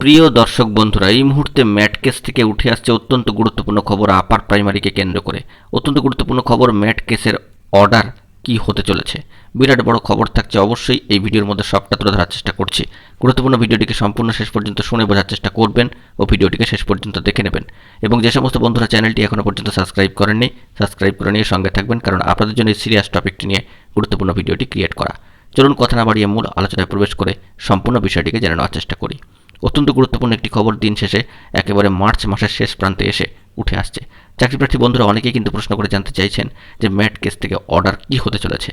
প্রিয় দর্শক বন্ধুরা, এই মুহূর্তে ম্যাট কেস থেকে উঠে আসছে অত্যন্ত গুরুত্বপূর্ণ খবর আপার প্রাইমারিকে কেন্দ্র করে। অত্যন্ত গুরুত্বপূর্ণ খবর ম্যাট কেসের অর্ডার কি হতে চলেছে? বিরাট বড় খবর থাকছে অবশ্যই, এই ভিডিওর মধ্যে সবটা তুলে ধরার চেষ্টা করছি। গুরুত্বপূর্ণ ভিডিওটিকে সম্পূর্ণ শেষ পর্যন্ত শুনে বোঝার চেষ্টা করবেন ও ভিডিওটিকে শেষ পর্যন্ত দেখে নেবেন। এবং যে সমস্ত বন্ধুরা চ্যানেলটি এখনও পর্যন্ত সাবস্ক্রাইব করেননি, সাবস্ক্রাইব করে নিয়ে সঙ্গে থাকবেন, কারণ আপনাদের জন্য এই সিরিয়াস টপিকটি নিয়ে গুরুত্বপূর্ণ ভিডিওটি ক্রিয়েট করা। চলুন কথা না বাড়িয়ে মূল আলোচনায় প্রবেশ করে সম্পূর্ণ বিষয়টিকে জেনে নেওয়ার চেষ্টা করি। অত্যন্ত গুরুত্বপূর্ণ একটি খবর দিন শেষে একেবারে মার্চ মাসের শেষ প্রান্তে এসে উঠে আসছে। চাকরিপ্রার্থী বন্ধুরা অনেকেই কিন্তু প্রশ্ন করে জানতে চাইছেন যে ম্যাট কেস থেকে অর্ডার কি হতে চলেছে?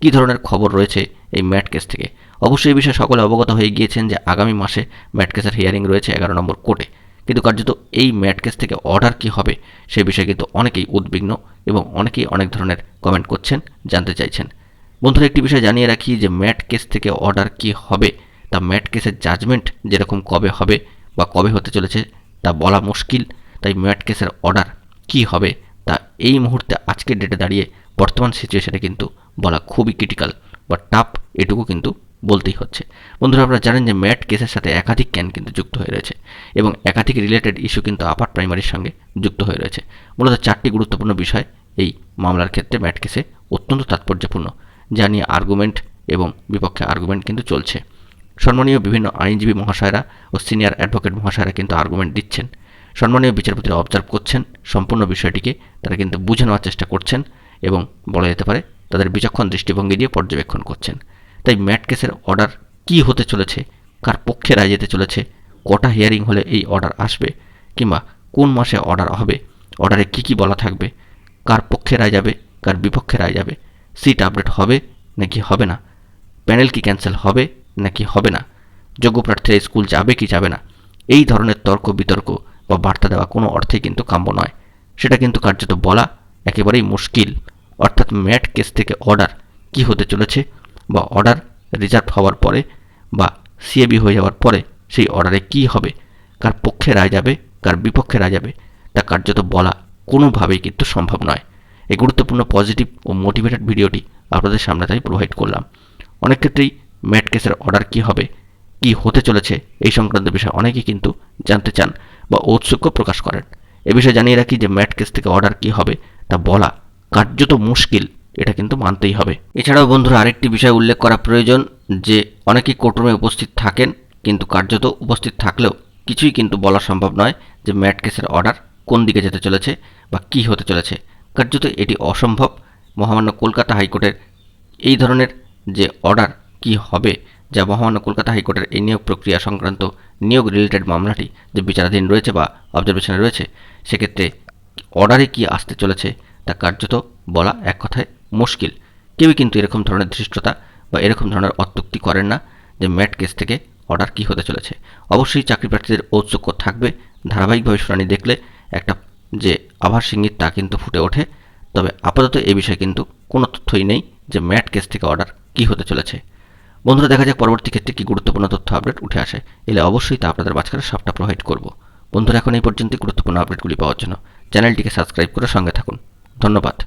কী ধরনের খবর রয়েছে এই ম্যাট কেস থেকে? অবশ্যই এই বিষয়ে সকলে অবগত হয়ে গিয়েছেন যে আগামী মাসে ম্যাট কেসের হিয়ারিং রয়েছে এগারো নম্বর কোর্টে। কিন্তু কার্যত এই ম্যাট কেস থেকে অর্ডার কি হবে সে বিষয়ে কিন্তু অনেকেই উদ্বিগ্ন এবং অনেকেই অনেক ধরনের কমেন্ট করছেন, জানতে চাইছেন। বন্ধুরা, একটি বিষয় জানিয়ে রাখি যে ম্যাট কেস থেকে অর্ডার কি হবে তা ম্যাট কেসের জাজমেন্ট যেরকম কবে হবে বা কবে হতে চলেছে তা বলা মুশকিল। তাই ম্যাট কেসের অর্ডার কি হবে তা এই মুহূর্তে আজকের ডেটে দাঁড়িয়ে বর্তমান সিচুয়েশানে কিন্তু বলা খুবই ক্রিটিক্যাল বা টাফ এটুকু কিন্তু বলতেই হচ্ছে। বন্ধুরা, আপনারা জানেন যে ম্যাট কেসের সাথে একাধিক ক্যান কিন্তু যুক্ত হয়ে রয়েছে এবং একাধিক রিলেটেড ইস্যু কিন্তু আপার প্রাইমারির সঙ্গে যুক্ত হয়ে রয়েছে। মূলত চারটি গুরুত্বপূর্ণ বিষয় এই মামলার ক্ষেত্রে ম্যাট কেসে অত্যন্ত তাৎপর্যপূর্ণ। যা নিয়ে আর্গুমেন্ট এবং বিপক্ষে আর্গুমেন্ট কিন্তু চলছে। সম্মানীয় বিভিন্ন আইনজীবী মহাশয়রা ও সিনিয়র অ্যাডভোকেট মহাশয়রা কিন্তু আর্গুমেন্ট দিচ্ছেন। সম্মানীয় বিচারপতিরা অবজার্ভ করছেন, সম্পূর্ণ বিষয়টিকে তারা কিন্তু বুঝে নেওয়ার চেষ্টা করছেন এবং বলা যেতে পারে তাদের বিচক্ষণ দৃষ্টিভঙ্গি দিয়ে পর্যবেক্ষণ করছেন। তাই ম্যাট কেসের অর্ডার কি হতে চলেছে, কার পক্ষে রায় যেতে চলেছে, কটা হিয়ারিং হলে এই অর্ডার আসবে কিংবা কোন মাসে অর্ডার হবে অর্ডারে কি কি বলা থাকবে, কার পক্ষে রায় যাবে, কার বিপক্ষে রায় যাবে সিট আপডেট হবে নাকি হবে না প্যানেল কি ক্যান্সেল হবে নাকি হবে না? যোগ্য প্রার্থীরা স্কুল যাবে কি যাবে না? এই ধরনের তর্ক, বিতর্ক বা বার্তা দেওয়া কোনো অর্থে কিন্তু কাম্য নয়। সেটা কিন্তু কার্যত বলা একেবারেই মুশকিল। অর্থাৎ ম্যাট কেস থেকে অর্ডার কি হতে চলেছে বা অর্ডার রিজার্ভ হওয়ার পরে বা সিএবি হয়ে যাওয়ার পরে সেই অর্ডারে কি হবে? কার পক্ষে রায় যাবে, কার বিপক্ষে রায় যাবে, তা কার্যত বলা কোনোভাবেই কিন্তু সম্ভব নয়। এই গুরুত্বপূর্ণ পজিটিভ ও মোটিভেটেড ভিডিওটি আপনাদের সামনে তাই প্রোভাইড করলাম। অনেক ক্ষেত্রেই ম্যাট কেসের অর্ডার কী হবে? কি হতে চলেছে? এই সংক্রান্ত বিষয়ে অনেকেই কিন্তু জানতে চান বা ঔৎসুক্য প্রকাশ করেন। এ বিষয়ে জানিয়ে রাখি যে ম্যাট কেস থেকে অর্ডার কী হবে তা বলা কার্যত মুশকিল, এটা কিন্তু মানতেই হবে। এছাড়াও বন্ধুরা, আরেকটি বিষয় উল্লেখ করা প্রয়োজন যে অনেকেই কোর্টরুমে উপস্থিত থাকেন, কিন্তু কার্যত উপস্থিত থাকলেও কিছুই কিন্তু বলা সম্ভব নয় যে ম্যাট কেসের অর্ডার কোন দিকে যেতে চলেছে বা কি হতে চলেছে। কার্যত এটি অসম্ভব। মহামান্য কলকাতা হাইকোর্টের এই ধরনের যে অর্ডার কি হবে? যা মহামান্য কলকাতা হাইকোর্টের এই নিয়োগ প্রক্রিয়া সংক্রান্ত নিয়োগ রিলেটেড মামলাটি যে বিচারাধীন রয়েছে বা অবজারভেশনে রয়েছে, সেক্ষেত্রে অর্ডারে কি আসতে চলেছে তা কার্যত বলা এক কথায় মুশকিল। কেউই কিন্তু এরকম ধরনের ধৃষ্টতা বা এরকম ধরনের অত্যুক্তি করেন না যে ম্যাট কেস থেকে অর্ডার কি হতে চলেছে। অবশ্যই চাকরি প্রার্থীদের ঔৎসুক্য থাকবে। ধারাবাহিকভাবে শুনানি দেখলে একটা যে আভার ইঙ্গিত তা কিন্তু ফুটে ওঠে। তবে আপাতত এ বিষয়ে কিন্তু কোনো তথ্যই নেই যে ম্যাট কেস থেকে অর্ডার কি হতে চলেছে। বন্ধুরা, দেখা যাক পরবর্তী ক্ষেত্রে কী গুরুত্বপূর্ণ তথ্য আপডেট উঠে আসে। এলে অবশ্যই তা আপনাদের মাঝখানে সবটা প্রোভাইড করব। বন্ধুরা, এখন এই পর্যন্ত গুরুত্বপূর্ণ আপডেটগুলি পাওয়ার জন্য। চ্যানেলটিকে সাবস্ক্রাইব করে সঙ্গে থাকুন। ধন্যবাদ।